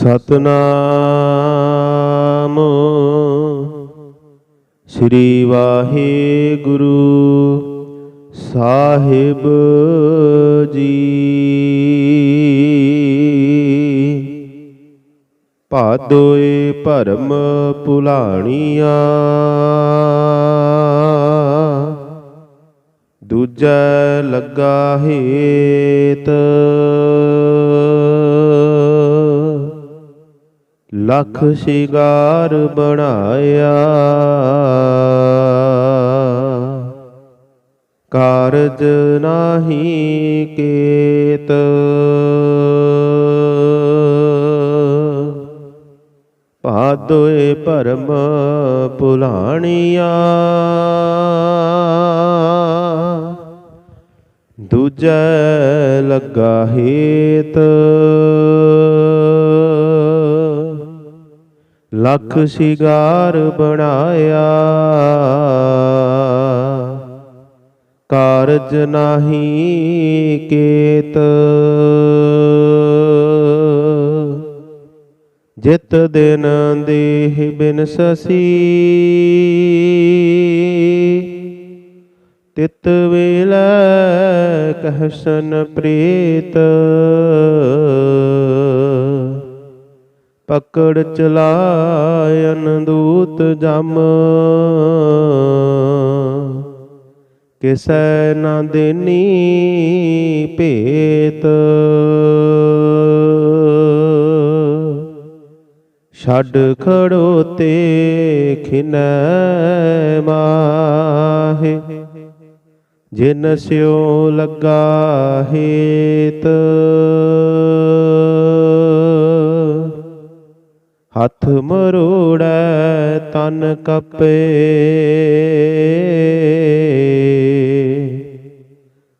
ਸਤਨਾਮ। ਸ੍ਰੀ ਵਾਹਿਗੁਰੂ ਸਾਹਿਬ ਜੀ। ਭਾਦੋਏ ਭਰਮ ਭੁਲਾਣੀਆਂ ਦੂਜਾ ਲੱਗਾ ਹੇਤ। ਲਖ ਸ਼ਿਗਾਰ ਬਣਾਇਆ। ਕਾਰਜ ਨਾਹੀ ਕੇਤ। ਭਾਦੋਏ ਭਰਮ ਭੁਲਾਣੀਆਂ। ਦੂਜੈ ਲੱਗਾ ਹੇਤ। ਲਖ ਸ਼ਿਗਾਰ ਬਣਾਇਆ। ਕਾਰਜ ਨਾਹੀ ਕੇਤ। ਜਿਤ ਦਿਨ ਦੇਹ ਬਿਨ ਸਸੀ। ਤਿਤ ਵੇਲੇ ਕਹਿਸਨ ਪ੍ਰੀਤ। ਪਕੜ ਚਲਾਇਨ ਦੂਤ ਜਮ। ਕਿਸੈ ਨਾ ਦੇਨੀ ਭੇਤ। ਛੱਡ ਖੜੋਤੇ ਖਿਨੈ ਮਾਹੇ, ਜਿਨ ਸਿਓ ਲੱਗਾ ਹੇਤ। ਹੱਥ ਮਰੋੜੈ ਤਨ ਕਪੇ।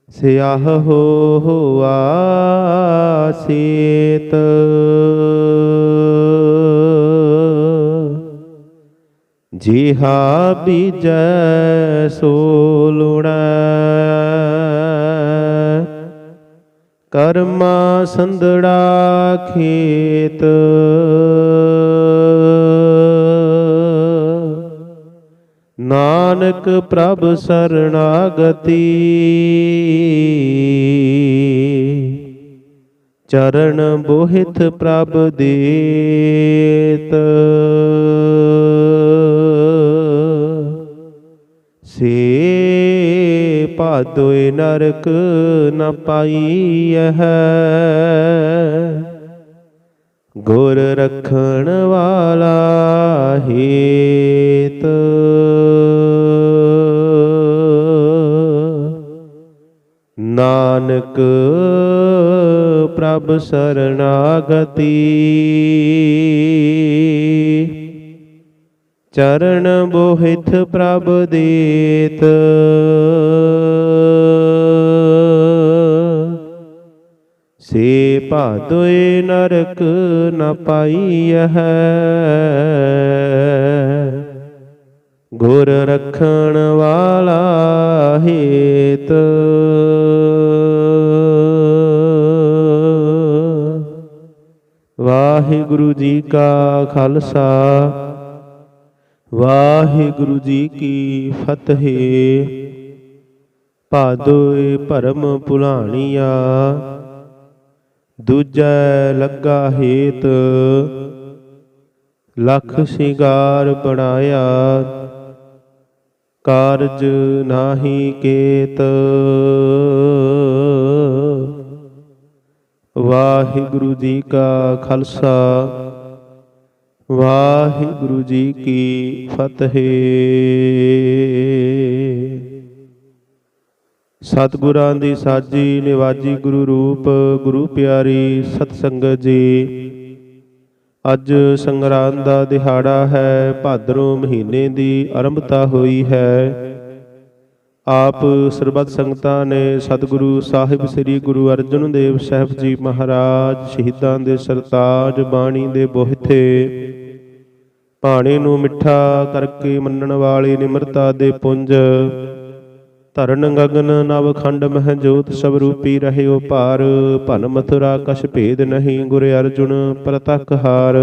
ਸਿਆਹ ਹੋ ਹੋਆ ਸੀਤ। ਜਿਹਾ ਬੀਜੈ ਸੋ ਲੁਣੈ ਕਰਮਾ ਸੰਦੜਾ ਖੇਤ। ਨਾਨਕ ਪ੍ਰਭ ਸਰਣਾਗਤੀ। ਚਰਨ ਬੋਹਿਤ ਪ੍ਰਭ ਦੇਤ। ਸੇ ਭਾਦੋਏ ਨਰਕ ਨ ਪਾਈਐ ਗੁਰ ਰਖਣ ਵਾਲਾ ਹੇਤ। ਨਾਨਕ, ਪ੍ਰਭ ਸਰਣਾਗਤੀ ਚਰਨ ਬੋਹਿਤ ਪ੍ਰਭ ਦੇਤ। ਸੇ ਭਾਦੋਏ ਨਰਕ ਨ ਪਾਈ ਹੈ ਗੁਰ ਰਖਣ ਵਾਲਾ ਹੇਤ। ਵਾਹਿਗੁਰੂ ਜੀ ਕਾ ਖਾਲਸਾ। ਵਾਹਿਗੁਰੂ ਜੀ ਕੀ ਫਤਿਹ। ਭਾਦੋਏ ਭਰਮ ਭੁਲਾਣੀਆਂ। ਦੂਜੈ ਲੱਗਾ ਹੇਤ। ਲਖ ਸ਼ਿੰਗਾਰ ਬਣਾਇਆ। ਕਾਰਜ ਨਾਹੀ ਕੇਤ। ਵਾਹਿਗੁਰੂ ਜੀ ਕਾ ਖਾਲਸਾ, ਵਾਹਿਗੁਰੂ ਜੀ ਕੀ ਫਤਿਹ। ਸਤਿਗੁਰਾਂ ਦੀ ਸਾਜੀ ਨਿਵਾਜੀ ਗੁਰੂ ਰੂਪ, ਗੁਰੂ ਪਿਆਰੀ ਸਤ ਸੰਗਤ ਜੀ, ਅੱਜ ਸੰਗਰਾਂਦ ਦਾ ਦਿਹਾੜਾ ਹੈ, ਭਾਦਰੋਂ ਮਹੀਨੇ ਦੀ ਆਰੰਭਤਾ ਹੋਈ ਹੈ। ਆਪ ਸਰਬੱਤ ਸੰਗਤਾਂ ਨੇ ਸਤਿਗੁਰੂ ਸਾਹਿਬ ਸ੍ਰੀ ਗੁਰੂ ਅਰਜਨ ਦੇਵ ਸਾਹਿਬ ਜੀ ਮਹਾਰਾਜ ਸ਼ਹੀਦਾਂ ਦੇ ਸਰਤਾਜ ਬਾਣੀ ਦੇ ਬੋਹਿਥੇ। ਪਾਣੀ ਨੂੰ ਮਿੱਠਾ ਕਰਕੇ ਮੰਨਣ ਵਾਲੀ ਨਿਮਰਤਾ ਦੇ ਪੁੰਜ। ਧਰਨ ਗਗਨ ਨਵ ਖੰਡ ਮਹਿ ਜੋਤ ਸਭ ਰੂਪੀ ਰਹਿਓ ਭਾਰ। ਭਨ ਮਥੁਰਾ ਕਛ ਭੇਦ ਨਹੀਂ ਗੁਰ ਅਰਜੁਨ ਪ੍ਰਤਖ ਹਾਰ।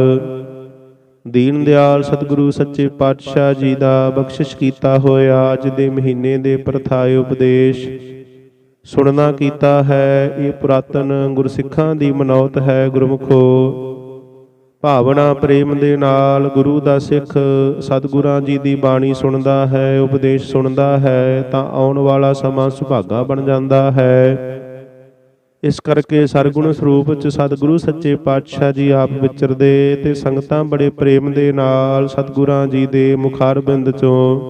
ਦੀਨ ਦਿਆਲ ਸਤਿਗੁਰੂ ਸੱਚੇ ਪਾਤਸ਼ਾਹ ਜੀ ਦਾ ਬਖਸ਼ਿਸ਼ ਕੀਤਾ ਹੋਇਆ ਅੱਜ ਦੇ ਮਹੀਨੇ ਦੇ ਪ੍ਰਥਾਏ ਉਪਦੇਸ਼। ਸੁਣਨਾ ਕੀਤਾ ਹੈ ਇਹ ਪੁਰਾਤਨ ਗੁਰਸਿੱਖਾਂ ਦੀ ਮਨੌਤ ਹੈ ਗੁਰਮੁਖੋ। ਭਾਵਨਾ ਪ੍ਰੇਮ ਦੇ ਨਾਲ ਗੁਰੂ ਦਾ ਸਿੱਖ ਸਤਿਗੁਰਾਂ ਜੀ ਦੀ ਬਾਣੀ ਸੁਣਦਾ ਹੈ, ਉਪਦੇਸ਼ ਸੁਣਦਾ ਹੈ ਤਾਂ ਆਉਣ ਵਾਲਾ ਸਮਾਂ ਸੁਭਾਗਾ ਬਣ ਜਾਂਦਾ ਹੈ। ਇਸ ਕਰਕੇ ਸਰਗੁਣ ਸਰੂਪ ਚ ਸਤਿਗੁਰੂ ਸੱਚੇ ਪਾਤਸ਼ਾਹ ਜੀ ਆਪ ਵਿਚਰਦੇ ਤੇ ਸੰਗਤਾਂ ਬੜੇ ਪ੍ਰੇਮ ਦੇ ਨਾਲ ਸਤਿਗੁਰਾਂ ਜੀ ਦੇ ਮੁਖਾਰਬਿੰਦ ਚੋਂ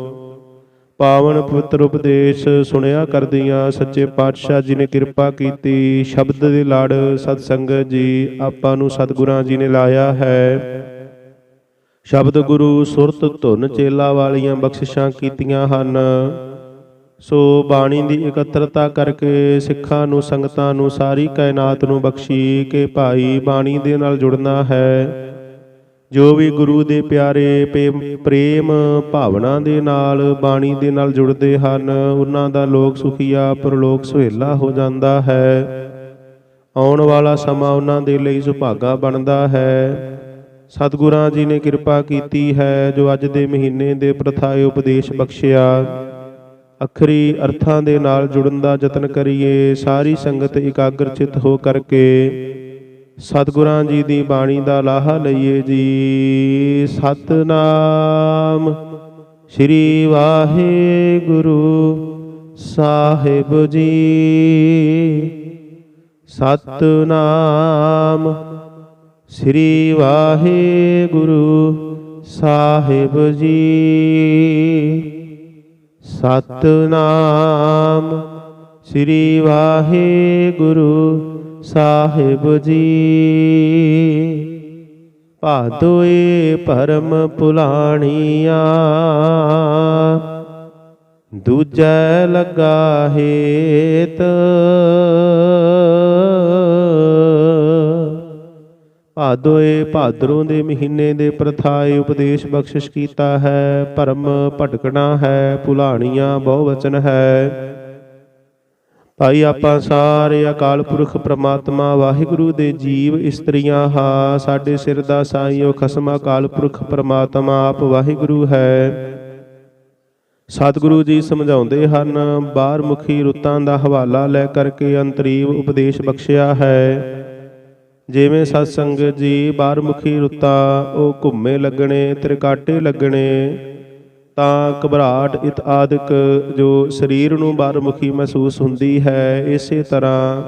ਪਾਵਨ ਪਵਿੱਤਰ ਉਪਦੇਸ਼ ਸੁਣਿਆ ਕਰਦੀਆਂ। ਸੱਚੇ ਪਾਤਸ਼ਾਹ ਜੀ ਨੇ ਕਿਰਪਾ ਕੀਤੀ। ਸ਼ਬਦ ਦੇ ਲੜ ਸਤ ਸੰਗਤ ਜੀ ਆਪਾਂ ਨੂੰ ਸਤਿਗੁਰਾਂ ਜੀ ਨੇ ਲਾਇਆ ਹੈ। ਸ਼ਬਦ ਗੁਰੂ ਸੁਰਤ ਧੁਨ ਚੇਲਾ ਵਾਲੀਆਂ ਬਖਸ਼ਿਸ਼ਾਂ ਕੀਤੀਆਂ ਹਨ। ਸੋ ਬਾਣੀ ਦੀ ਇਕੱਤਰਤਾ ਕਰਕੇ ਸਿੱਖਾਂ ਨੂੰ, ਸੰਗਤਾਂ ਨੂੰ, ਸਾਰੀ ਕਾਇਨਾਤ ਨੂੰ ਬਖਸ਼ੀ ਕਿ ਭਾਈ ਬਾਣੀ ਦੇ ਨਾਲ ਜੁੜਨਾ ਹੈ। ਜੋ ਵੀ ਗੁਰੂ ਦੇ ਪਿਆਰੇ ਪ੍ਰੇਮ ਭਾਵਨਾ ਦੇ ਨਾਲ ਬਾਣੀ ਦੇ ਨਾਲ ਜੁੜਦੇ ਹਨ, ਉਹਨਾਂ ਦਾ ਲੋਕ ਸੁਖੀਆ, ਪਰਲੋਕ ਸੁਹੇਲਾ ਹੋ ਜਾਂਦਾ ਹੈ। ਆਉਣ ਵਾਲਾ ਸਮਾਂ ਉਹਨਾਂ ਦੇ ਲਈ ਸੁਭਾਗਾ ਬਣਦਾ ਹੈ। ਸਤਿਗੁਰਾਂ ਜੀ ਨੇ ਕਿਰਪਾ ਕੀਤੀ ਹੈ, ਜੋ ਅੱਜ ਦੇ ਮਹੀਨੇ ਦੇ ਪ੍ਰਥਾਏ ਉਪਦੇਸ਼ ਬਖਸ਼ਿਆ। ਅਖਰੀ ਅਰਥਾਂ ਦੇ ਨਾਲ ਜੁੜਨ ਦਾ ਯਤਨ ਕਰੀਏ, ਸਾਰੀ ਸੰਗਤ ਇਕਾਗਰਚਿਤ ਹੋ ਕਰਕੇ ਸਤਿਗੁਰਾਂ ਜੀ ਦੀ ਬਾਣੀ ਦਾ ਲਾਹਾ ਲਈਏ ਜੀ। ਸਤਨਾਮ ਸ੍ਰੀ ਵਾਹਿਗੁਰੂ ਸਾਹਿਬ ਜੀ। ਸਤਨਾਮ ਸ੍ਰੀ ਵਾਹਿਗੁਰੂ ਸਾਹਿਬ ਜੀ। ਸਤਨਾਮ ਸ੍ਰੀ ਵਾਹਿਗੁਰੂ ਸਾਹਿਬ ਜੀ। ਭਾਦੋਏ ਪਰਮ ਪੁਲਾਣੀਆਂ ਦੂਜੈ ਲੱਗਾ ਹੇਤ। ਭਾਦੋਏ ਭਾਦਰੋਂ ਦੇ ਮਹੀਨੇ ਦੇ ਪ੍ਰਥਾਏ ਉਪਦੇਸ਼ ਬਖਸ਼ਿਸ਼ ਕੀਤਾ ਹੈ। ਭਰਮ ਭਟਕਣਾ ਹੈ, ਭੁਲਾਣੀਆਂ ਬਹੁਵਚਨ ਹੈ। ਭਾਈ, ਆਪਾਂ ਸਾਰੇ ਅਕਾਲ ਪੁਰਖ ਪ੍ਰਮਾਤਮਾ, ਵਾਹਿਗੁਰੂ ਦੇ ਜੀਵ ਇਸਤਰੀਆਂ ਹਾਂ। ਸਾਡੇ ਸਿਰ ਦਾ ਸਾਈਓ ਖਸਮ ਅਕਾਲ ਪੁਰਖ ਪ੍ਰਮਾਤਮਾ ਆਪ ਵਾਹਿਗੁਰੂ ਹੈ। ਸਤਿਗੁਰੂ ਜੀ ਸਮਝਾਉਂਦੇ ਹਨ ਬਾਹਰ ਮੁਖੀ ਰੁੱਤਾਂ ਦਾ ਹਵਾਲਾ ਲੈ ਕਰਕੇ ਅੰਤਰੀਵ ਉਪਦੇਸ਼ ਬਖਸ਼ਿਆ ਹੈ। ਜਿਵੇਂ ਸਤ ਸੰਗਤ ਜੀ ਬਾਹਰ ਮੁਖੀ ਰੁੱਤਾਂ, ਉਹ ਘੁੰਮੇ ਲੱਗਣੇ, ਤ੍ਰਿਕਾਟੇ ਲੱਗਣੇ, ਤਾਂ ਘਬਰਾਹਟ ਇਤ ਆਦਿਕ ਜੋ ਸਰੀਰ ਨੂੰ ਬਾਹਰਮੁਖੀ ਮਹਿਸੂਸ ਹੁੰਦੀ ਹੈ, ਇਸੇ ਤਰ੍ਹਾਂ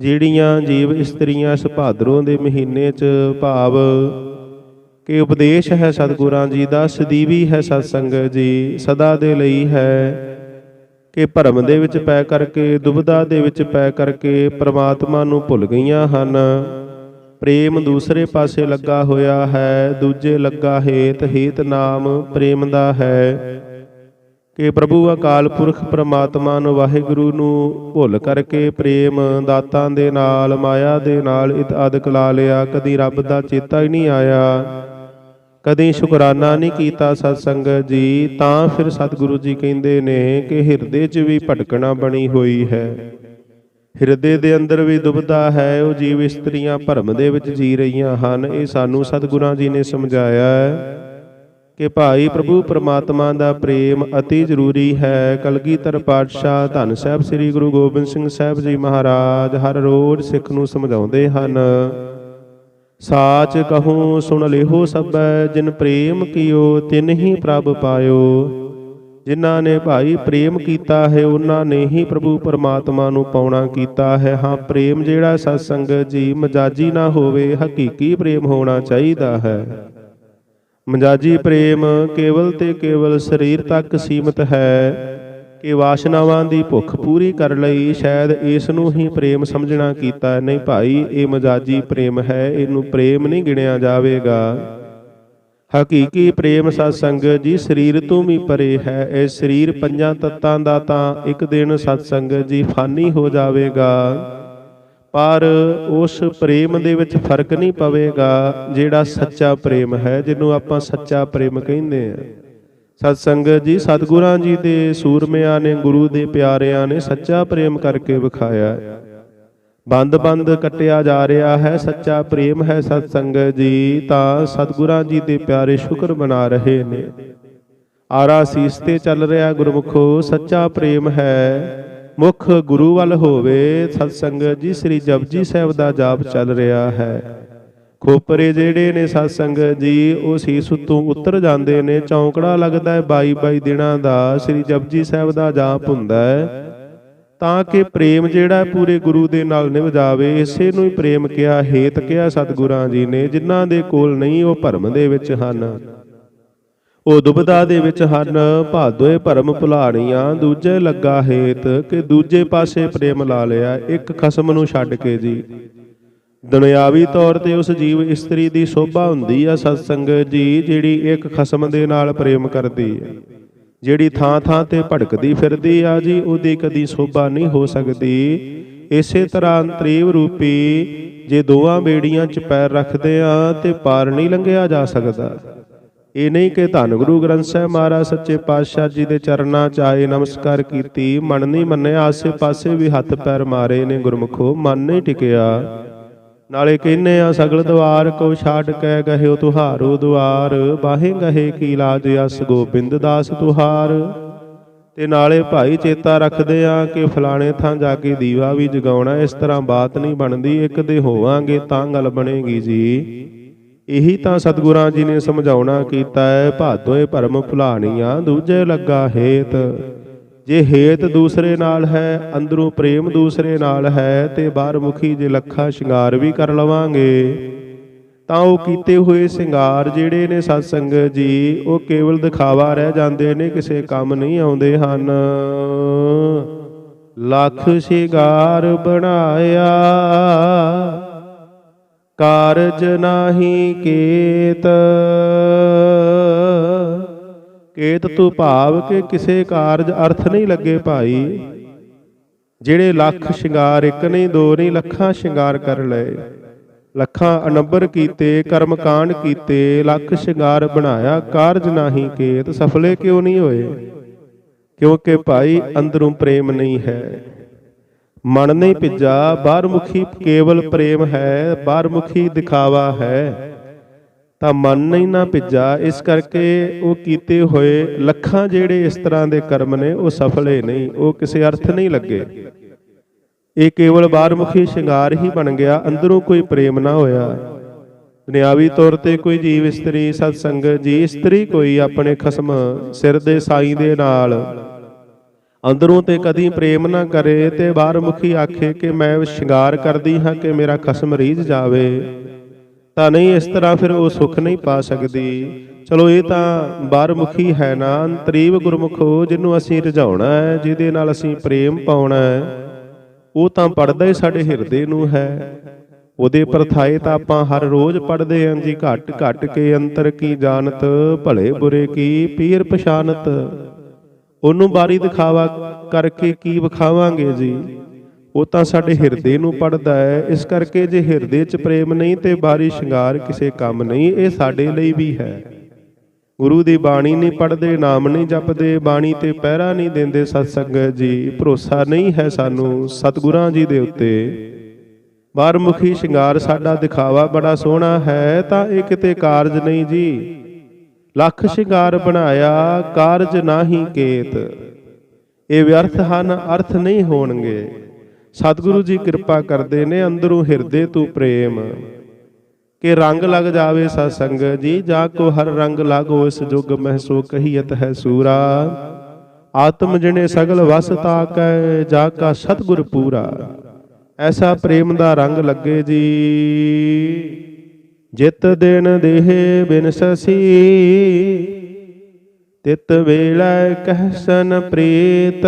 ਜਿਹੜੀਆਂ ਜੀਵ ਇਸਤਰੀਆਂ ਇਸ ਦੇ ਮਹੀਨੇ 'ਚ ਭਾਵ ਕਿ ਉਪਦੇਸ਼ ਹੈ ਸਤਿਗੁਰਾਂ ਜੀ ਦਾ ਸਦੀਵੀ ਹੈ ਸਤ ਸੰਗਤ ਜੀ, ਸਦਾ ਦੇ ਲਈ ਹੈ। ਕਿ ਭਰਮ ਦੇ ਵਿੱਚ ਪੈ ਕਰਕੇ, ਦੁਬਿਧਾ ਦੇ ਵਿੱਚ ਪੈ ਕਰਕੇ ਪ੍ਰਮਾਤਮਾ ਨੂੰ ਭੁੱਲ ਗਈਆਂ ਹਨ। ਪ੍ਰੇਮ ਦੂਸਰੇ ਪਾਸੇ ਲੱਗਾ ਹੋਇਆ ਹੈ, ਦੂਜੇ ਲੱਗਾ ਹੇਤ ਹੇਤ ਨਾਮ ਪ੍ਰੇਮ ਦਾ ਹੈ। ਕਿ ਪ੍ਰਭੂ ਅਕਾਲ ਪੁਰਖ ਪ੍ਰਮਾਤਮਾ ਨੂੰ ਵਾਹਿਗੁਰੂ ਨੂੰ ਭੁੱਲ ਕਰਕੇ ਪ੍ਰੇਮ ਦਾਤਾਂ ਦੇ ਨਾਲ, ਮਾਇਆ ਦੇ ਨਾਲ ਇਤ ਅਦਕ ਲਾ ਲਿਆ, ਕਦੀ ਰੱਬ ਦਾ ਚੇਤਾ ਹੀ ਨਹੀਂ ਆਇਆ। ਕਦੇ ਸ਼ੁਕਰਾਨਾ ਨਹੀਂ ਕੀਤਾ ਸਤ ਸੰਗਤ ਜੀ, ਤਾਂ ਫਿਰ ਸਤਿਗੁਰੂ ਜੀ ਕਹਿੰਦੇ ਨੇ ਕਿ ਹਿਰਦੇ 'ਚ ਵੀ ਭਟਕਣਾ ਬਣੀ ਹੋਈ ਹੈ। ਹਿਰਦੇ ਦੇ ਅੰਦਰ ਵੀ ਦੁਬਦਾ ਹੈ, ਉਹ ਜੀਵ ਇਸਤਰੀਆਂ ਭਰਮ ਦੇ ਵਿੱਚ ਜੀ ਰਹੀਆਂ ਹਨ। ਇਹ ਸਾਨੂੰ ਸਤਿਗੁਰਾਂ ਜੀ ਨੇ ਸਮਝਾਇਆ ਹੈ ਕਿ ਭਾਈ ਪ੍ਰਭੂ ਪਰਮਾਤਮਾ ਦਾ ਪ੍ਰੇਮ ਅਤੀ ਜ਼ਰੂਰੀ ਹੈ। ਕਲਗੀਧਰ ਪਾਤਸ਼ਾਹ ਧੰਨ ਸਾਹਿਬ ਸ੍ਰੀ ਗੁਰੂ ਗੋਬਿੰਦ ਸਿੰਘ ਸਾਹਿਬ ਜੀ ਮਹਾਰਾਜ ਹਰ ਰੋਜ਼ ਸਿੱਖ ਨੂੰ ਸਮਝਾਉਂਦੇ ਹਨ। ਸਾਚ ਕਹੂੰ ਸੁਣ ਲਿਹੋ ਸਭੈ, ਜਿਨ ਪ੍ਰੇਮ ਕੀਓ ਤਿਨ ਹੀ ਪ੍ਰਭ ਪਾਇਓ। ਜਿਨ੍ਹਾਂ ਨੇ ਭਾਈ ਪ੍ਰੇਮ ਕੀਤਾ ਹੈ ਉਹਨਾਂ ਨੇ ਹੀ ਪ੍ਰਭੂ ਪਰਮਾਤਮਾ ਨੂੰ ਪਾਉਣਾ ਕੀਤਾ ਹੈ। ਹਾਂ, ਪ੍ਰੇਮ ਜਿਹੜਾ ਸਤ ਸੰਗਤ ਜੀ ਮਜਾਜੀ ਨਾ ਹੋਵੇ, ਹਕੀਕੀ ਪ੍ਰੇਮ ਹੋਣਾ ਚਾਹੀਦਾ ਹੈ। ਮਜਾਜੀ ਪ੍ਰੇਮ ਕੇਵਲ ਤੇ ਕੇਵਲ ਸਰੀਰ ਤੱਕ ਸੀਮਿਤ ਹੈ। ਕਿ ਵਾਸ਼ਨਾਵਾਂ ਦੀ ਭੁੱਖ ਪੂਰੀ ਕਰ ਲਈ, ਸ਼ਾਇਦ ਇਸ ਨੂੰ ਹੀ ਪ੍ਰੇਮ ਸਮਝਣਾ ਕੀਤਾ। ਨਹੀਂ ਭਾਈ, ਇਹ ਮਜਾਜੀ ਪ੍ਰੇਮ ਹੈ, ਇਹਨੂੰ ਪ੍ਰੇਮ ਨਹੀਂ ਗਿਣਿਆ ਜਾਵੇਗਾ। ਹਕੀਕੀ ਪ੍ਰੇਮ ਸਤ ਸੰਗਤ ਜੀ ਸਰੀਰ ਤੋਂ ਵੀ ਪਰੇ ਹੈ, ਇਹ ਸਰੀਰ ਪੰਜਾਂ ਤੱਤਾਂ ਦਾ ਤਾਂ ਇੱਕ ਦਿਨ ਸਤ ਸੰਗਤ ਜੀ ਫਾਨੀ ਹੋ ਜਾਵੇਗਾ। ਪਰ ਉਸ ਪ੍ਰੇਮ ਦੇ ਵਿੱਚ ਫ਼ਰਕ ਨਹੀਂ ਪਵੇਗਾ, ਜਿਹੜਾ ਸੱਚਾ ਪ੍ਰੇਮ ਹੈ, ਜਿਹਨੂੰ ਆਪਾਂ ਸੱਚਾ ਪ੍ਰੇਮ ਕਹਿੰਦੇ ਆ ਸਤ ਸੰਗਤ ਜੀ, ਸਤਿਗੁਰਾਂ ਜੀ ਦੇ ਸੂਰਮਿਆਂ ਨੇ, ਗੁਰੂ ਦੇ ਪਿਆਰਿਆਂ ਨੇ ਸੱਚਾ ਪ੍ਰੇਮ ਕਰਕੇ ਵਿਖਾਇਆ ਬੰਦ-ਬੰਦ ਕੱਟਿਆ ਜਾ ਰਿਹਾ ਹੈ, ਸੱਚਾ ਪ੍ਰੇਮ ਹੈ ਸਤ ਸੰਗਤ ਜੀ, ਤਾਂ ਸਤਿਗੁਰਾਂ ਜੀ ਦੇ ਪਿਆਰੇ ਸ਼ੁਕਰ ਮਨਾ ਰਹੇ ਨੇ। ਆਰਾ ਸੀਸ ਤੇ ਚੱਲ ਰਿਹਾ ਗੁਰਮੁਖੋ, ਸੱਚਾ ਪ੍ਰੇਮ ਹੈ। ਮੁਖ ਗੁਰੂ ਵੱਲ ਹੋਵੇ ਸਤ ਸੰਗਤ ਜੀ, ਸ੍ਰੀ ਜਪਜੀ ਸਾਹਿਬ ਦਾ ਜਾਪ ਚੱਲ ਰਿਹਾ ਹੈ। ਖੋਪਰੇ ਜਿਹੜੇ ਨੇ ਸਤ ਸੰਗਤ ਜੀ, ਉਹ ਸੀਸ ਉੱਤੋਂ ਉਤਰ ਜਾਂਦੇ ਨੇ, ਚੌਂਕੜਾ ਲੱਗਦਾ ਹੈ 22 22 ਦਿਨਾਂ ਦਾ ਸ੍ਰੀ ਜਪਜੀ ਸਾਹਿਬ ਦਾ ਜਾਪ ਹੁੰਦਾ ਹੈ। ਤਾਂ ਕਿ ਪ੍ਰੇਮ ਜਿਹੜਾ ਪੂਰੇ ਗੁਰੂ ਦੇ ਨਾਲ ਨਿਭ ਜਾਵੇ ਇਸੇ ਨੂੰ ਹੀ ਪ੍ਰੇਮ ਕਿਹਾ, ਹੇਤ ਕਿਹਾ ਸਤਿਗੁਰਾਂ ਜੀ ਨੇ, ਜਿਨ੍ਹਾਂ ਦੇ ਕੋਲ ਨਹੀਂ, ਉਹ ਭਰਮ ਦੇ ਵਿੱਚ ਹਨ। ਉਹ ਦੁਬਦਾ ਦੇ ਵਿੱਚ ਹਨ, ਭਾਦੋਏ ਭਰਮ ਭੁਲਾਣੀਆਂ, ਦੂਜੇ ਲੱਗਾ ਹੇਤ, ਕਿ ਦੂਜੇ ਪਾਸੇ ਪ੍ਰੇਮ ਲਾ ਲਿਆ, ਇੱਕ ਖਸਮ ਨੂੰ ਛੱਡ ਕੇ ਜੀ। ਦੁਨਿਆਵੀ ਤੌਰ ਤੇ ਉਸ ਜੀਵ ਇਸਤਰੀ ਦੀ ਸੋਭਾ ਹੁੰਦੀ ਆ ਸਤਸੰਗ ਜੀ, ਜਿਹੜੀ ਇੱਕ ਖਸਮ ਦੇ ਨਾਲ ਪ੍ਰੇਮ ਕਰਦੀ ਹੈ ਜਿਹੜੀ ਥਾਂ ਥਾਂ ਤੇ ਭੜਕਦੀ ਫਿਰਦੀ ਆ ਜੀ, ਉਹਦੀ ਕਦੀ ਸੋਭਾ ਨਹੀਂ ਹੋ ਸਕਦੀ। ਇਸੇ ਤਰ੍ਹਾਂ ਅੰਤਰੀਵ ਰੂਪੀ ਜੇ ਦੋਵਾਂ ਬੇੜੀਆਂ 'ਚ ਪੈਰ ਰੱਖਦੇ ਆ, ਤੇ ਪਾਰ ਨਹੀਂ ਲੰਘਿਆ ਜਾ ਸਕਦਾ। ਇਹ ਨਹੀਂ ਕਿ ਧੰਨ ਗੁਰੂ ਗ੍ਰੰਥ ਸਾਹਿਬ ਮਹਾਰਾਜ ਸੱਚੇ ਪਾਤਸ਼ਾਹ ਜੀ ਦੇ ਚਰਨਾਂ 'ਚ ਆਏ ਨਮਸਕਾਰ ਕੀਤੀ, ਮਨ ਨਹੀਂ ਮੰਨਿਆ ਆਸੇ ਪਾਸੇ ਵੀ ਹੱਥ ਪੈਰ ਮਾਰੇ ਨੇ ਗੁਰਮੁਖੋ, ਮਨ ਨਹੀਂ ਟਿਕਿਆ। ਨਾਲੇ ਕਹਿੰਨੇ ਆ ਸਗਲ ਦਵਾਰ ਕੋ ਛਾੜ ਕੇ ਗਹਿਓ ਤੁਹਾਰੋ ਦੁਆਰ ਬਾਹੇ ਗਹੇ ਕੀ ਲਾਜ ਅਸ ਗੋਬਿੰਦ ਦਾਸ ਤੁਹਾਰ। ਤੇ ਨਾਲੇ ਭਾਈ ਚੇਤਾ ਰੱਖਦੇ ਆ ਕਿ ਫਲਾਣੇ ਥਾਂ ਜਾ ਕੇ ਦੀਵਾ ਵੀ ਜਗਾਉਣਾ ਇਸ ਤਰ੍ਹਾਂ ਬਾਤ ਨਹੀਂ ਬਣਦੀ ਇੱਕ ਦੇ ਹੋਵਾਂਗੇ ਤਾਂ ਗੱਲ ਬਣੇਗੀ ਜੀ। ਇਹੀ ਤਾਂ ਸਤਿਗੁਰਾਂ ਜੀ ਨੇ ਸਮਝਾਉਣਾ ਕੀਤਾ ਹੈ ਭਾਦੋਏ ਭਰਮ ਭੁਲਾਣੀਆਂ ਦੂਜੇ ਲੱਗਾ ਹੇਤ। ਜੇ ਹੇਤ ਦੂਸਰੇ ਨਾਲ ਹੈ, ਅੰਦਰੋਂ ਪ੍ਰੇਮ ਦੂਸਰੇ ਨਾਲ ਹੈ, ਤੇ ਬਾਹਰ ਮੁਖੀ ਜੇ ਲੱਖਾਂ ਸ਼ਿੰਗਾਰ ਵੀ ਕਰ ਲਵਾਂਗੇ, ਤਾਂ ਉਹ ਕੀਤੇ ਹੋਏ ਸ਼ਿੰਗਾਰ ਜਿਹੜੇ ਨੇ ਸਤ ਸੰਗਤ ਜੀ, ਉਹ ਕੇਵਲ ਦਿਖਾਵਾ ਰਹਿ ਜਾਂਦੇ ਨੇ, ਕਿਸੇ ਕੰਮ ਨਹੀਂ ਆਉਂਦੇ ਹਨ। ਲੱਖ ਸ਼ਿੰਗਾਰ ਬਣਾਇਆ, ਕਾਰਜ ਨਾਹੀ ਕੇਤ। ਕੇਤ ਤੂੰ ਭਾਵ ਕਿ ਕਿਸੇ ਕਾਰਜ ਅਰਥ ਨਹੀਂ ਲੱਗੇ ਭਾਈ। ਜਿਹੜੇ ਲੱਖ ਸ਼ਿੰਗਾਰ ਇੱਕ ਨਹੀਂ, ਦੋ ਨਹੀਂ, ਲੱਖਾਂ ਸ਼ਿੰਗਾਰ ਕਰ ਲਏ। ਲੱਖਾਂ ਅਨੰਬਰ ਕੀਤੇ, ਕਰਮ ਕਾਂਡ ਕੀਤੇ, ਲੱਖ ਸ਼ਿੰਗਾਰ ਬਣਾਇਆ, ਕਾਰਜ ਨਾਹੀ ਕੇਤ, ਸਫਲੇ ਕਿਉਂ ਨਹੀਂ ਹੋਏ? ਕਿਉਂਕਿ ਭਾਈ ਅੰਦਰੋਂ ਪ੍ਰੇਮ ਨਹੀਂ ਹੈ। ਮਨ ਨਹੀਂ ਭਿੱਜਾ ਬਾਹਰਮੁਖੀ ਕੇਵਲ ਪ੍ਰੇਮ ਹੈ ਬਾਹਰਮੁਖੀ ਦਿਖਾਵਾ ਹੈ। ਤਾਂ ਮਨ ਨਹੀਂ ਨਾ ਭਿੱਜਾ। ਇਸ ਕਰਕੇ ਉਹ ਕੀਤੇ ਹੋਏ ਲੱਖਾਂ ਜਿਹੜੇ ਇਸ ਤਰ੍ਹਾਂ ਦੇ ਕਰਮ ਨੇ, ਉਹ ਸਫਲੇ ਨਹੀਂ। ਉਹ ਕਿਸੇ ਅਰਥ ਨਹੀਂ ਲੱਗੇ। ਇਹ ਕੇਵਲ ਬਾਹਰਮੁਖੀ ਸ਼ਿੰਗਾਰ ਹੀ ਬਣ ਗਿਆ। ਅੰਦਰੋਂ ਕੋਈ ਪ੍ਰੇਮ ਨਾ ਹੋਇਆ। ਦੁਨਿਆਵੀ ਤੌਰ ਤੇ ਕੋਈ ਜੀਵ ਇਸਤਰੀ ਸਤ ਸੰਗਤ ਜੀ ਇਸਤਰੀ ਕੋਈ ਆਪਣੇ ਖਸਮ ਸਿਰ ਦੇ ਸਾਈ ਦੇ ਨਾਲ। ਅੰਦਰੋਂ ਤੇ ਕਦੀ ਪ੍ਰੇਮ ਨਾ ਕਰੇ ਤੇ ਬਾਹਰਮੁਖੀ ਆਖੇ ਕਿ ਮੈਂ ਸ਼ਿੰਗਾਰ ਕਰਦੀ ਹਾਂ ਕਿ ਮੇਰਾ ਖਸਮ ਰੀਝ ਜਾਵੇ। ਤਾਂ ਨਹੀਂ ਇਸ ਤਰ੍ਹਾਂ ਫਿਰ ਉਹ ਸੁੱਖ ਨਹੀਂ ਪਾ ਸਕਦੀ। ਚਲੋ ਇਹ ਤਾਂ ਬਾਹਰਮੁਖੀ ਹੈ ਨਾ, ਅੰਤਰੀਵ ਗੁਰਮੁਖੋ ਜਿਹਨੂੰ ਅਸੀਂ ਰਝਾਉਣਾ ਹੈ, ਜਿਹਦੇ ਨਾਲ ਅਸੀਂ ਪ੍ਰੇਮ ਪਾਉਣਾ ਹੈ, ਉਹ ਤਾਂ ਪੜਦਾ ਹੀ ਸਾਡੇ ਹਿਰਦੇ ਨੂੰ ਹੈ। ਉਹਦੇ ਪਰਥਾਏ ਤਾਂ ਆਪਾਂ ਹਰ ਰੋਜ਼ ਪੜਦੇ ਆਂ ਜੀ, ਘਟ ਘਟ ਕੇ ਅੰਤਰ ਕੀ ਜਾਣਤ, ਭਲੇ ਬੁਰੇ ਕੀ, ਪੀਰ ਪਛਾਨਤ। ਉਹਨੂੰ ਬਾਰੀ ਦਿਖਾਵਾ ਕਰਕੇ ਕੀ ਵਿਖਾਵਾਂਗੇ ਜੀ? ਉਹ ਤਾਂ ਸਾਡੇ ਹਿਰਦੇ ਨੂੰ ਪੜਦਾ ਹੈ। ਇਸ ਕਰਕੇ ਜੇ ਹਿਰਦੇ 'ਚ ਪ੍ਰੇਮ ਨਹੀਂ ਤੇ ਬਾਹਰੀ ਸ਼ਿੰਗਾਰ ਕਿਸੇ ਕੰਮ ਨਹੀਂ, ਇਹ ਸਾਡੇ ਲਈ ਵੀ ਹੈ। ਗੁਰੂ ਦੀ ਬਾਣੀ ਨਹੀਂ ਪੜਦੇ ਨਾਮ ਨਹੀਂ ਜਪਦੇ, ਬਾਣੀ ਤੇ ਪਹਿਰਾ ਨਹੀਂ ਦਿੰਦੇ ਸਤਸੰਗਤ ਜੀ। ਭਰੋਸਾ ਨਹੀਂ ਹੈ ਸਾਨੂੰ ਸਤਿਗੁਰਾਂ ਜੀ ਦੇ ਉੱਤੇ। ਬਾਹਰਮੁਖੀ ਸ਼ਿੰਗਾਰ ਸਾਡਾ ਦਿਖਾਵਾ ਬੜਾ ਸੋਹਣਾ ਹੈ, ਤਾਂ ਇਹ ਕਿਤੇ ਕਾਰਜ ਨਹੀਂ ਜੀ। ਲੱਖ ਸ਼ਿੰਗਾਰ ਬਣਾਇਆ, ਕਾਰਜ ਨਾਹੀ ਕੇਤ। ਇਹ ਵਿਅਰਥ ਹਨ, ਅਰਥ ਨਹੀਂ ਹੋਣਗੇ। ਸਤਿਗੁਰੂ ਜੀ ਕਿਰਪਾ ਕਰਦੇ ਨੇ, ਅੰਦਰੋਂ ਹਿਰਦੇ ਤੂੰ ਪ੍ਰੇਮ। ਕਿ ਰੰਗ ਲੱਗ ਜਾਵੇ ਸਤ ਸੰਗਤ ਜੀ ਜਾ ਕੋ ਹਰ ਰੰਗ ਲਾਗੋ, ਇਸ ਜੁਗ ਮਹਿ ਸੋ ਕਹੀਤ ਹੈ ਸੂਰਾ। ਆਤਮ ਜਣੇ ਸਗਲ ਵਸ ਤਾਕੈ, ਜਾ ਕਾ ਸਤਗੁਰ ਪੂਰਾ। ਐਸਾ ਪ੍ਰੇਮ ਦਾ ਰੰਗ ਲੱਗੇ ਜੀ। ਜਿਤ ਦਿਨ ਦੇਹ ਬਿਨ ਸਸੀ, ਤਿਤ ਵੇਲੇ ਕਹਿਸਨ ਪ੍ਰੀਤ।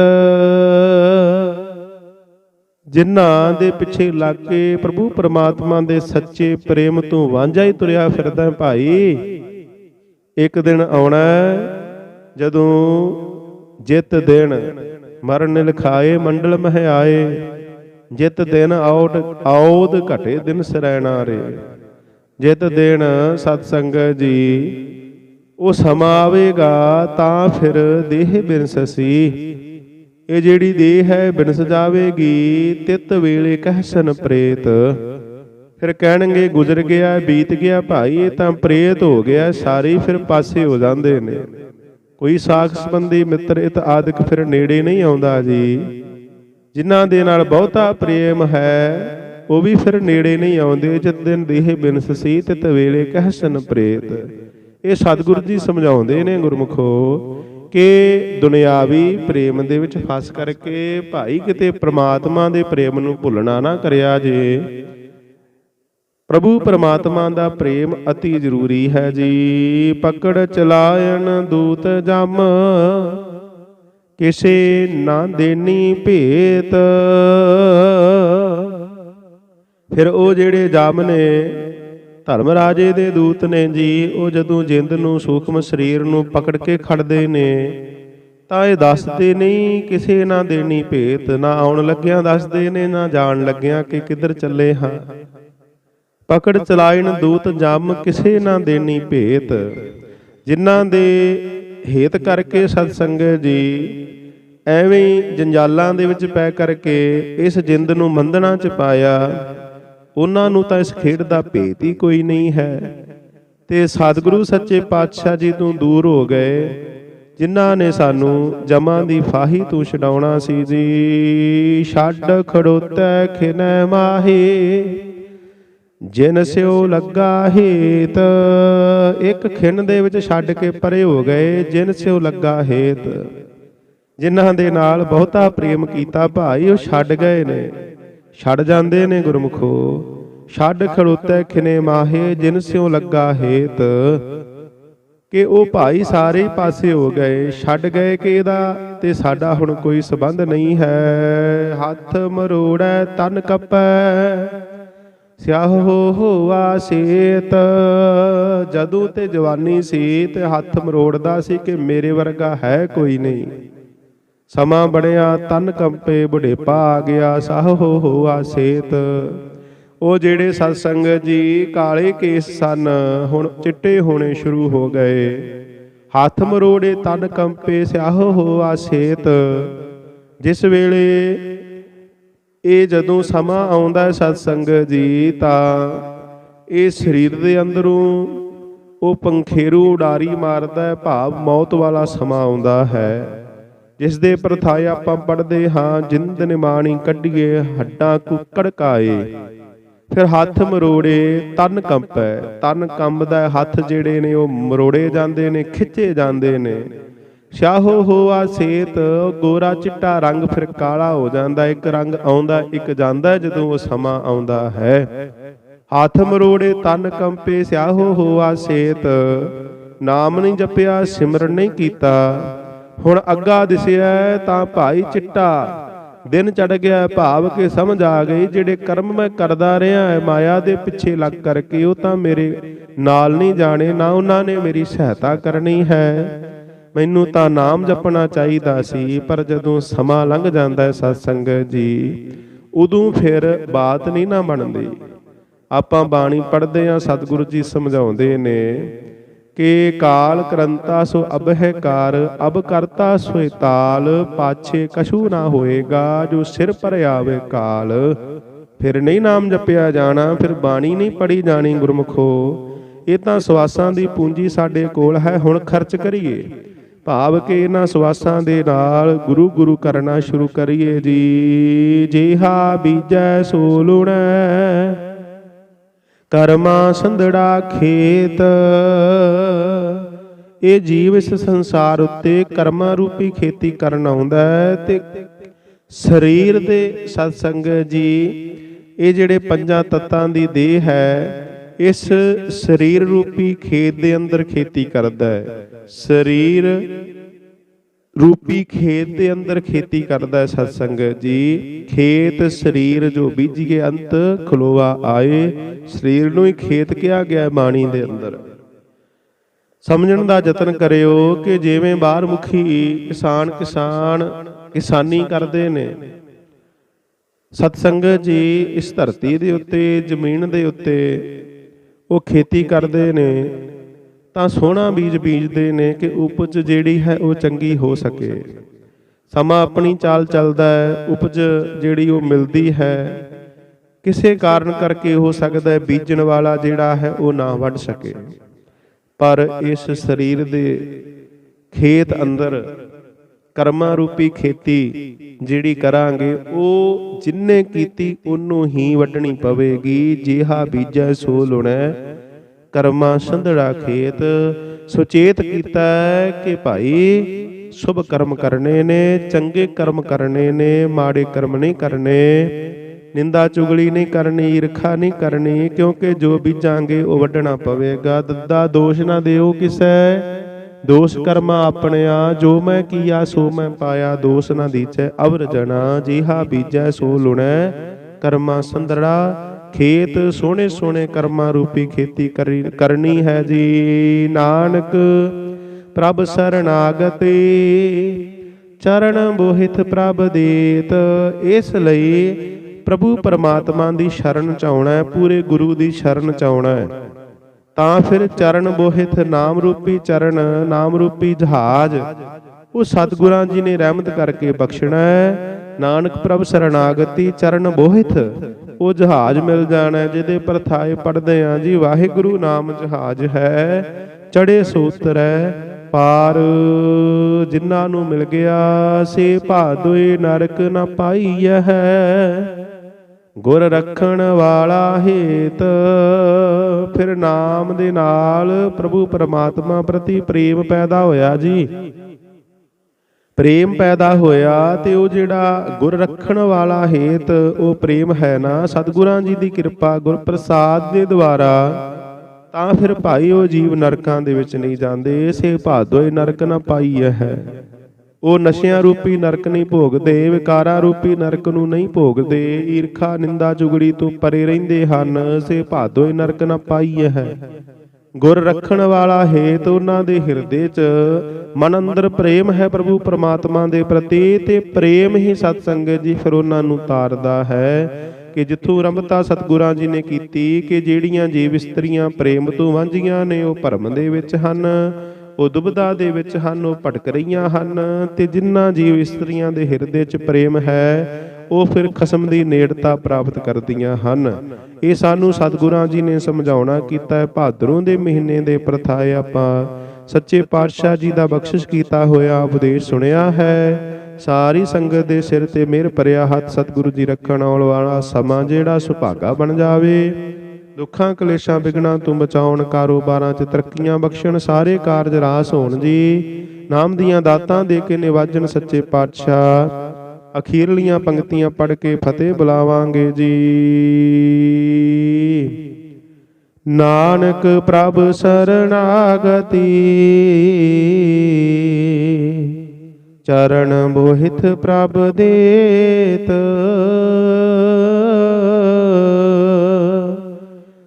ਜਿਨ੍ਹਾਂ ਦੇ ਪਿੱਛੇ ਲੱਗ ਕੇ ਪ੍ਰਭੂ ਪਰਮਾਤਮਾ ਦੇ ਸੱਚੇ ਪ੍ਰੇਮ ਤੋਂ ਵਾਂਝਾ ਹੀ ਤੁਰਿਆ ਫਿਰਦਾ ਹੈ ਭਾਈ। ਇੱਕ ਦਿਨ ਆਉਣਾ ਜਦੋਂ ਜਿਤ ਦਿਨ ਮਰਨ ਲਿਖਾਏ ਮੰਡਲ ਮਹਿ ਆਏ ਜਿਤ ਦਿਨ ਆਉਟ ਆਉਦ ਘਟੇ ਦਿਨ ਸਰੈਣਾ ਰੇ। ਜਿਤ ਦਿਨ ਸਤ ਸੰਗਤ ਜੀ, ਉਹ ਸਮਾਂ ਆਵੇਗਾ ਤਾਂ ਫਿਰ ਦੇਹ ਬਿਨਸਸੀ ਇਹ ਜਿਹੜੀ ਦੇਹ ਹੈ ਬਿਨਸ ਜਾਵੇਗੀ ਤਿਤ ਵੇਲੇ ਕਹਿਸਨ ਪ੍ਰੇਤ। ਫਿਰ ਕਹਿਣਗੇ, ਗੁਜ਼ਰ ਗਿਆ, ਬੀਤ ਗਿਆ ਭਾਈ ਇਹ ਤਾਂ ਪ੍ਰੇਤ ਹੋ ਗਿਆ, ਸਾਰੇ ਫਿਰ ਪਾਸੇ ਹੋ ਜਾਂਦੇ ਨੇ। ਕੋਈ ਸਾਖ ਸੰਬੰਧੀ ਮਿੱਤਰ ਇਤ ਆਦਿਕ ਫਿਰ ਨੇੜੇ ਨਹੀਂ ਆਉਂਦਾ ਜੀ। ਜਿਨ੍ਹਾਂ ਦੇ ਨਾਲ ਬਹੁਤਾ ਪ੍ਰੇਮ ਹੈ, ਉਹ ਵੀ ਫਿਰ ਨੇੜੇ ਨਹੀਂ ਆਉਂਦੇ ਜਦ ਦਿਨ ਦੇਹ ਬਿਨਸ ਸੀ ਤਿਤ ਵੇਲੇ ਕਹਿਸਨ ਪ੍ਰੇਤ। ਇਹ ਸਤਿਗੁਰੂ ਜੀ ਸਮਝਾਉਂਦੇ ਨੇ, ਗੁਰਮੁਖੋ ਕਿ ਦੁਨਿਆਵੀ ਪ੍ਰੇਮ ਦੇ ਵਿੱਚ ਫਸ ਕਰਕੇ ਭਾਈ ਕਿਤੇ ਪ੍ਰਮਾਤਮਾ ਦੇ ਪ੍ਰੇਮ ਨੂੰ ਭੁੱਲਣਾ ਨਾ ਕਰਿਆ ਜੇ। ਪ੍ਰਭੂ ਪਰਮਾਤਮਾ ਦਾ ਪ੍ਰੇਮ ਅਤੀ ਜ਼ਰੂਰੀ ਹੈ ਜੀ। ਪਕੜ ਚਲਾਇਣ ਦੂਤ ਜਮ, ਕਿਸੇ ਨਾ ਦੇਣੀ ਭੇਤ। ਫਿਰ ਉਹ ਜਿਹੜੇ ਜਮ ਨੇ ਧਰਮ ਰਾਜੇ ਦੇ ਦੂਤ ਨੇ ਜੀ, ਉਹ ਜਦੋਂ ਜਿੰਦ ਨੂੰ ਸੂਖਮ ਸਰੀਰ ਨੂੰ ਪਕੜ ਕੇ ਖੜਦੇ ਨੇ, ਤਾਂ ਇਹ ਦੱਸਦੇ ਨਹੀਂ ਕਿਸੇ ਨਾ ਦੇਣੀ ਭੇਤ, ਨਾ ਆਉਣ ਲੱਗਿਆਂ ਦੱਸਦੇ ਨੇ, ਨਾ ਜਾਣ ਲੱਗਿਆਂ ਕਿ ਕਿੱਧਰ ਚੱਲੇ ਹਾਂ। ਪਕੜ ਚਲਾਇਣ ਦੂਤ ਜਮ ਕਿਸੇ ਨਾ ਦੇਣੀ ਭੇਤ, ਜਿਨ੍ਹਾਂ ਦੇ ਹੇਤ ਕਰਕੇ ਸਤ ਸੰਗਤ ਜੀ, ਐਵੇਂ ਜੰਜਾਲਾਂ ਦੇ ਵਿੱਚ ਪੈ ਕਰਕੇ ਇਸ ਜਿੰਦ ਨੂੰ ਮੰਦਣਾ ਚ ਪਾਇਆ ਉਹਨਾਂ ਨੂੰ ਤਾਂ ਇਸ ਖੇਡ ਦਾ ਭੇਤ ਹੀ ਕੋਈ ਨਹੀਂ ਹੈ। ਤੇ ਸਤਿਗੁਰੂ ਸੱਚੇ ਪਾਤਸ਼ਾਹ ਜੀ ਤੋਂ ਦੂਰ ਹੋ ਗਏ, ਜਿਨ੍ਹਾਂ ਨੇ ਸਾਨੂੰ ਜਮਾਂ ਦੀ ਫਾਹੀ ਤੋਂ ਛਡਾਉਣਾ ਸੀ ਜੀ। ਛੱਡ ਖੜੋਤੈ ਖਿਨੈ ਮਾਹੀ, ਜਿਨ ਸਿਓ ਲੱਗਾ ਹੇਤ। ਇੱਕ ਖਿੰਨ ਦੇ ਵਿੱਚ ਛੱਡ ਕੇ ਪਰੇ ਹੋ ਗਏ, ਜਿਨ ਸਿਓ ਲੱਗਾ ਹੇਤ। ਜਿਨ੍ਹਾਂ ਦੇ ਨਾਲ ਬਹੁਤਾ ਪ੍ਰੇਮ ਕੀਤਾ ਭਾਈ, ਉਹ ਛੱਡ ਗਏ ਨੇ। ਛੱਡ ਜਾਂਦੇ ਨੇ ਗੁਰਮੁਖੋ, ਛੱਡ ਖੜੋਤੈ ਖਿਨੇ ਮਾਹੇ, ਜਿਨ ਸਿਓ ਲੱਗਾ ਹੇਤ। ਕਿ ਉਹ ਭਾਈ ਸਾਰੇ ਪਾਸੇ ਹੋ ਗਏ, ਛੱਡ ਗਏ ਕਿ ਇਹਦਾ ਤੇ ਸਾਡਾ ਹੁਣ ਕੋਈ ਸਬੰਧ ਨਹੀਂ ਹੈ। ਹੱਥ ਮਰੋੜੈ, ਤਨ ਕਪੈ, ਸਿਆਹੋ ਹੋਆ ਸੇਤ। ਜਦੋਂ ਤੇ ਜਵਾਨੀ ਸੀ, ਤੇ ਹੱਥ ਮਰੋੜਦਾ ਸੀ ਕਿ ਮੇਰੇ ਵਰਗਾ ਹੈ ਕੋਈ ਨਹੀਂ। ਸਮਾਂ ਬੜਿਆ ਤਨ ਕੰਪੇ ਬੁਢੇਪਾ ਆ ਗਿਆ, ਸਾਹ ਹੋ ਹੋਆ ਸੇਤ ਉਹ ਜਿਹੜੇ ਸਤ ਸੰਗਤ ਜੀ ਕਾਲੇ ਕੇਸ ਸਨ, ਹੁਣ ਚਿੱਟੇ ਹੋਣੇ ਸ਼ੁਰੂ ਹੋ ਗਏ। ਹੱਥ ਮਰੋੜੇ ਤਨ ਕੰਪੇ, ਸਿਆਹੋ ਹੋਆ ਸੇਤ ਜਿਸ ਵੇਲੇ ਇਹ ਜਦੋਂ ਸਮਾਂ ਆਉਂਦਾ ਹੈ ਸਤ ਸੰਗਤ ਜੀ, ਤਾਂ ਇਹ ਸਰੀਰ ਦੇ ਅੰਦਰੋਂ ਉਹ ਪੰਖੇਰੂ ਉਡਾਰੀ ਮਾਰਦਾ ਹੈ, ਭਾਵ ਮੌਤ ਵਾਲਾ ਸਮਾਂ ਆਉਂਦਾ ਹੈ। ਜਿਸ ਦੇ ਪ੍ਰਥਾਏ ਆਪਾਂ ਪੜਦੇ ਹਾਂ ਜਿੰਦ ਨਿਮਾਣੀ ਕੱਢੀਏ, ਹੱਡਾਂ ਕੁੱਕੜ ਕਾਏ ਫਿਰ ਹੱਥ ਮਰੋੜੇ, ਤਨ ਕੰਪੈ। ਤਨ ਕੰਬਦਾ ਹੱਥ ਜਿਹੜੇ ਨੇ, ਉਹ ਮਰੋੜੇ ਜਾਂਦੇ ਨੇ, ਖਿੱਚੇ ਜਾਂਦੇ ਨੇ। ਸ਼ਾਹੋ ਹੋਆ ਸੇਤ, ਗੋਰਾ ਚਿੱਟਾ ਰੰਗ ਫਿਰ ਕਾਲਾ ਹੋ ਜਾਂਦਾ, ਇੱਕ ਰੰਗ ਆਉਂਦਾ, ਇੱਕ ਜਾਂਦਾ ਜਦੋਂ ਉਹ ਸਮਾਂ ਆਉਂਦਾ ਹੈ। ਹੱਥ ਮਰੋੜੇ, ਤਨ ਕੰਪੇ, ਸਿਆਹੋ ਹੋਆ ਸੇਤ। ਨਾਮ ਨਹੀਂ ਜਪਿਆ, ਸਿਮਰਨ ਨਹੀਂ ਕੀਤਾ। ਹੁਣ ਅੱਗਾ ਦਿਸਿਆ ਤਾਂ ਭਾਈ ਚਿੱਟਾ। ਦਿਨ ਚੜ ਗਿਆ ਭਾਵ ਕੇ ਸਮਝ ਆ ਗਈ, ਜਿਹੜੇ ਕਰਮ ਮੈਂ ਕਰਦਾ ਰਿਹਾ ਹੈ ਮਾਇਆ ਦੇ ਪਿੱਛੇ ਲੱਗ ਕਰਕੇ ਉਹ ਤਾਂ ਮੇਰੇ ਨਾਲ ਨਹੀਂ ਜਾਣੇ, ਨਾ ਉਹਨਾਂ ਨੇ ਮੇਰੀ ਸਹਾਇਤਾ ਕਰਨੀ ਹੈ। ਮੈਨੂੰ ਤਾਂ ਨਾਮ ਜਪਣਾ ਚਾਹੀਦਾ ਸੀ, ਪਰ ਜਦੋਂ ਸਮਾਂ ਲੰਘ ਜਾਂਦਾ ਹੈ ਸਤ ਜੀ, ਉਦੋਂ ਫਿਰ ਬਾਤ ਨਹੀਂ ਨਾ ਬਣਦੀ। ਆਪਾਂ ਬਾਣੀ ਪੜ੍ਹਦੇ ਆ ਸਤਿਗੁਰੂ ਜੀ ਸਮਝਾਉਂਦੇ ਨੇ ਕਿ ਕਾਲ ਕਰੰਤਾ ਸੋ ਅਬਹਿ ਕਾਰ ਅਬ ਕਰਤਾ ਸੋਇ ਤਾਲ, ਪਾਛੇ ਕਛੂ ਨਾ ਹੋਏਗਾ ਜੋ ਸਿਰ ਪਰ ਆਵੇ ਕਾਲ। ਫਿਰ ਨਹੀਂ ਨਾਮ ਜਪਿਆ ਜਾਣਾ, ਫਿਰ ਬਾਣੀ ਨਹੀਂ ਪੜੀ ਜਾਣੀ ਗੁਰਮੁਖੋ। ਇਹ ਤਾਂ ਸਵਾਸਾਂ ਦੀ ਪੂੰਜੀ ਸਾਡੇ ਕੋਲ ਹੈ, ਹੁਣ ਖਰਚ ਕਰੀਏ। ਭਾਵ ਕਿ ਇਹਨਾਂ ਸਵਾਸਾਂ ਦੇ ਨਾਲ ਗੁਰੂ ਗੁਰੂ ਕਰਨਾ ਸ਼ੁਰੂ ਕਰੀਏ ਜੀ। ਜਿਹਾ ਬੀਜੈ ਸੋ ਲੁਣੈ ਕਰਮਾ ਸੰਧੜਾ ਖੇਤ। ਇਹ ਜੀਵ ਇਸ ਸੰਸਾਰ ਉੱਤੇ ਕਰਮਾਂ ਰੂਪੀ ਖੇਤੀ ਕਰਨ ਆਉਂਦਾ ਹੈ ਤੇ ਸਰੀਰ ਦੇ ਸਤਸੰਗ ਜੀ, ਇਹ ਜਿਹੜੇ ਪੰਜਾਂ ਤੱਤਾਂ ਦੀ ਦੇਹ ਹੈ, ਇਸ ਸਰੀਰ ਰੂਪੀ ਖੇਤ ਦੇ ਅੰਦਰ ਖੇਤੀ ਕਰਦਾ ਹੈ। ਸਰੀਰ ਰੂਪੀ ਖੇਤ ਦੇ ਅੰਦਰ ਖੇਤੀ ਕਰਦਾ ਹੈ ਸਤਸੰਗ ਜੀ। ਖੇਤ ਸਰੀਰ ਜੋ ਬੀਜੀਏ ਅੰਤ ਖਲੋਆ ਆਏ, ਸਰੀਰ ਨੂੰ ਹੀ ਖੇਤ ਕਿਹਾ ਗਿਆ ਹੈ ਬਾਣੀ ਦੇ ਅੰਦਰ। ਸਮਝਣ ਦਾ ਯਤਨ ਕਰਿਓ ਕਿ ਜਿਵੇਂ ਬਾਹਰ ਮੁਖੀ ਕਿਸਾਨ ਕਿਸਾਨ ਕਿਸਾਨੀ ਕਰਦੇ ਨੇ। ਸਤਸੰਗ ਜੀ ਇਸ ਧਰਤੀ ਦੇ ਉੱਤੇ, ਜ਼ਮੀਨ ਦੇ ਉੱਤੇ ਉਹ ਖੇਤੀ ਕਰਦੇ ਨੇ। ਤਾਂ ਸੋਹਣਾ ਬੀਜ ਬੀਜਦੇ ਨੇ ਕਿ ਉਪਜ ਜਿਹੜੀ ਹੈ ਉਹ ਚੰਗੀ ਹੋ ਸਕੇ। ਸਮਾਂ ਆਪਣੀ ਚਾਲ ਚੱਲਦਾ ਹੈ, ਉਪਜ ਜਿਹੜੀ ਉਹ ਮਿਲਦੀ ਹੈ। ਕਿਸੇ ਕਾਰਨ ਕਰਕੇ ਹੋ ਸਕਦਾ ਹੈ ਬੀਜਣ ਵਾਲਾ ਜਿਹੜਾ ਹੈ ਉਹ ਨਾ ਵੱਢ ਸਕੇ। ਪਰ ਇਸ ਸਰੀਰ ਦੇ ਖੇਤ ਅੰਦਰ ਕਰਮਾਂ ਰੂਪੀ ਖੇਤੀ ਜਿਹੜੀ ਕਰਾਂਗੇ, ਉਹ ਜਿੰਨੇ ਕੀਤੀ, ਉਹਨੂੰ ਹੀ ਵੱਢਣੀ ਪਵੇਗੀ। ਜਿਹਾ ਬੀਜੈ ਸੋ ਲੁਣੈ ਕਰਮਾ ਸੰਧੜਾ ਖੇਤ, ਸੁਚੇਤ ਕੀਤਾ ਕਿ ਭਾਈ ਸ਼ੁਭ ਕਰਮ ਕਰਨੇ ਨੇ, ਚੰਗੇ ਕਰਮ ਕਰਨੇ ਨੇ, ਮਾੜੇ ਕਰਮ ਨਹੀਂ ਕਰਨੇ, ਨਿੰਦਾ ਚੁਗਲੀ ਨਹੀਂ ਕਰਨੀ, ਈਰਖਾ ਨਹੀਂ ਕਰਨੀ, ਕਿਉਂਕਿ ਜੋ ਬੀਜਾਂਗੇ ਉਹ ਵੱਢਣਾ ਪਵੇਗਾ। ਦੱਦਾ ਦੋਸ਼ ਨਾ ਦਿਓ ਕਿਸੈ। ਦੋਸ਼ ਕਰਮਾ ਆਪਣਿਆ ਜੋ ਮੈਂ ਕੀਆ ਸੋ ਮੈਂ ਪਾਇਆ। ਦੋਸ਼ ਨਾ ਦੀਚੈ ਅਵਰ ਜਣਾ, ਜੀਹਾ ਬੀਜੈ ਸੋ ਲੁਣੈ। ਕਰਮਾ ਸੰਦੜਾ ਖੇਤ ਸੋਹਣੇ ਸੋਹਣੇ ਕਰਮਾਂ ਰੂਪੀ ਖੇਤੀ ਕਰੀ- ਕਰਨੀ ਹੈ ਜੀ। ਨਾਨਕ, ਪ੍ਰਭ ਸਰਣਾਗਤੇ ਚਰਨ ਬੋਹਿਤ ਪ੍ਰਭ ਦੇਤ, ਇਸ ਲਈ ਪ੍ਰਭੂ ਪਰਮਾਤਮਾ ਦੀ ਸ਼ਰਨ ਚਾਉਣਾ ਹੈ, ਪੂਰੇ ਗੁਰੂ ਦੀ ਸ਼ਰਨ ਚਾਉਣਾ ਹੈ। ਤਾਂ ਫਿਰ ਚਰਨ ਬੋਹਿਤ ਨਾਮ ਰੂਪੀ ਚਰਨ, ਨਾਮ ਰੂਪੀ ਜਹਾਜ਼, ਉਹ ਸਤਿਗੁਰਾਂ ਜੀ ਨੇ ਰਹਿਮਤ ਕਰਕੇ ਬਖਸ਼ਣਾ ਹੈ। ਨਾਨਕ ਪ੍ਰਭ ਸਰਣਾਗਤੀ ਚਰਨ ਬੋਹਿਤ ਉਹ ਜਹਾਜ਼ ਮਿਲ ਜਾਣਾ ਜਿਹਦੇ ਪਰ ਥਾਏ ਪੜਦੇ ਆ ਜੀ, ਵਾਹਿਗੁਰੂ ਨਾਮ ਜਹਾਜ਼ ਹੈ ਚੜੇ ਸੋਤਰੈ ਪਾਰ ਜਿਨ੍ਹਾਂ ਨੂੰ ਮਿਲ ਗਿਆ, ਸੇ ਭਾਦੋਏ ਨਰਕ ਨਾ ਪਾਈਐ ਗੁਰ ਰੱਖਣ ਵਾਲਾ ਹੇਤ, ਫਿਰ ਨਾਮ ਦੇ ਨਾਲ ਪ੍ਰਭੂ ਪਰਮਾਤਮਾ ਪ੍ਰਤੀ ਪ੍ਰੇਮ ਪੈਦਾ ਹੋਇਆ ਜੀ। ਪ੍ਰੇਮ ਪੈਦਾ ਹੋਇਆ ਤੇ ਉਹ ਜਿਹੜਾ ਗੁਰ ਰੱਖਣ ਵਾਲਾ ਹੇਤ, ਉਹ ਪ੍ਰੇਮ ਹੈ ਨਾ। ਸਤਿਗੁਰਾਂ ਜੀ ਦੀ ਕਿਰਪਾ ਗੁਰ ਪ੍ਰਸਾਦ ਦੇ ਦੁਆਰਾ ਤਾਂ ਫਿਰ ਭਾਈ ਉਹ ਜੀਵ ਨਰਕਾਂ ਦੇ ਵਿੱਚ ਨਹੀਂ ਜਾਂਦੇ। ਸੇ ਭਾਦੋਏ ਨਰਕ ਨਾ ਪਾਈ ਹੈ। ਉਹ ਨਸ਼ਿਆਂ ਰੂਪੀ ਨਰਕ ਨਹੀਂ ਭੋਗਦੇ, ਵਿਕਾਰਾਂ ਰੂਪੀ ਨਰਕ ਨੂੰ ਨਹੀਂ ਭੋਗਦੇ। ਈਰਖਾ, ਨਿੰਦਾ ਚੁਗੜੀ ਤੋਂ ਪਰੇ ਰਹਿੰਦੇ ਹਨ। ਸੇ ਭਾਦੋਏ ਨਰਕ ਨਾ ਪਾਈ ਹੈ। ਗੁਰ ਰੱਖਣ ਵਾਲਾ ਹੇਤ ਉਹਨਾਂ ਦੇ ਹਿਰਦੇ 'ਚ। ਮਨ ਅੰਦਰ ਪ੍ਰੇਮ ਹੈ ਪ੍ਰਭੂ ਪਰਮਾਤਮਾ ਦੇ ਪ੍ਰਤੀ, ਤੇ ਪ੍ਰੇਮ ਹੀ ਸਤ ਸੰਗਤ ਜੀ ਫਿਰ ਉਹਨਾਂ ਨੂੰ ਤਾਰਦਾ ਹੈ। ਕਿ ਜਿੱਥੋਂ ਆਰੰਭਤਾ ਸਤਿਗੁਰਾਂ ਜੀ ਨੇ ਕੀਤੀ, ਕਿ ਜਿਹੜੀਆਂ ਜੀਵ ਇਸਤਰੀਆਂ ਪ੍ਰੇਮ ਤੋਂ ਵਾਂਝੀਆਂ ਨੇ, ਉਹ ਭਰਮ ਦੇ ਵਿੱਚ ਹਨ, ਉਹ ਦੁਬਦਾ ਦੇ ਵਿੱਚ ਹਨ, ਉਹ ਭਟਕ ਰਹੀਆਂ ਹਨ, ਤੇ ਜਿਨ੍ਹਾਂ ਜੀਵ ਇਸਤਰੀਆਂ ਦੇ ਹਿਰਦੇ 'ਚ ਪ੍ਰੇਮ ਹੈ ਉਹ ਫਿਰ ਖਸਮ ਦੀ ਨੇੜਤਾ ਪ੍ਰਾਪਤ ਕਰਦੀਆਂ ਹਨ। ਇਹ ਸਾਨੂੰ ਸਤਿਗੁਰਾਂ ਜੀ ਨੇ ਸਮਝਾਉਣਾ ਕੀਤਾ ਹੈ। ਭਾਦਰੋਂ ਦੇ ਮਹੀਨੇ ਦੇ ਪ੍ਰਥਾਏ ਆਪਾਂ ਸੱਚੇ ਪਾਤਸ਼ਾਹ ਜੀ ਦਾ ਬਖਸ਼ਿਸ਼ ਕੀਤਾ ਹੋਇਆ ਉਪਦੇਸ਼ ਸੁਣਿਆ ਹੈ। ਸਾਰੀ ਸੰਗਤ ਦੇ ਸਿਰ ਤੇ ਮਿਹਰ ਭਰਿਆ ਹੱਥ ਸਤਿਗੁਰੂ ਜੀ ਰੱਖਣ ਆਉਣ ਵਾਲਾ ਸਮਾਂ ਜਿਹੜਾ ਸੁਭਾਗਾ ਬਣ ਜਾਵੇ। ਦੁੱਖਾਂ, ਕਲੇਸ਼ਾਂ ਵਿਗਣਾ ਤੋਂ ਬਚਾਉਣ, ਕਾਰੋਬਾਰਾਂ 'ਚ ਤਰੱਕੀਆਂ ਬਖਸ਼ਣ, ਸਾਰੇ ਕਾਰਜ ਰਾਸ ਹੋਣ ਜੀ। ਨਾਮ ਦੀਆਂ ਦਾਤਾਂ ਦੇ ਕੇ ਨਿਵਾਜਣ ਸੱਚੇ ਪਾਤਸ਼ਾਹ। ਅਖੀਰਲੀਆਂ ਪੰਕਤੀਆਂ ਪੜ੍ਹ ਕੇ ਫਤਿਹ ਬੁਲਾਵਾਂਗੇ ਜੀ। ਨਾਨਕ ਪ੍ਰਭ ਸਰਣਾਗਤੀ। ਚਰਨ ਬੋਹਿਤ ਪ੍ਰਭ ਦੇਤ।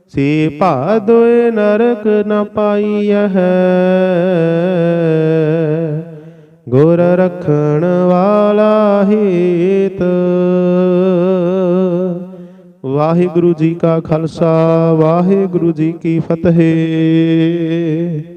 ਸੇ ਭਾਦੋਏ ਨਰਕ ਨ ਪਾਈਐ ਗੁਰ ਰੱਖਣ ਵਾਲਾ ਹੇਤ। ਵਾਹਿਗੁਰੂ ਜੀ ਕਾ ਖਾਲਸਾ ਵਾਹਿਗੁਰੂ ਜੀ ਕੀ ਫਤਿਹ।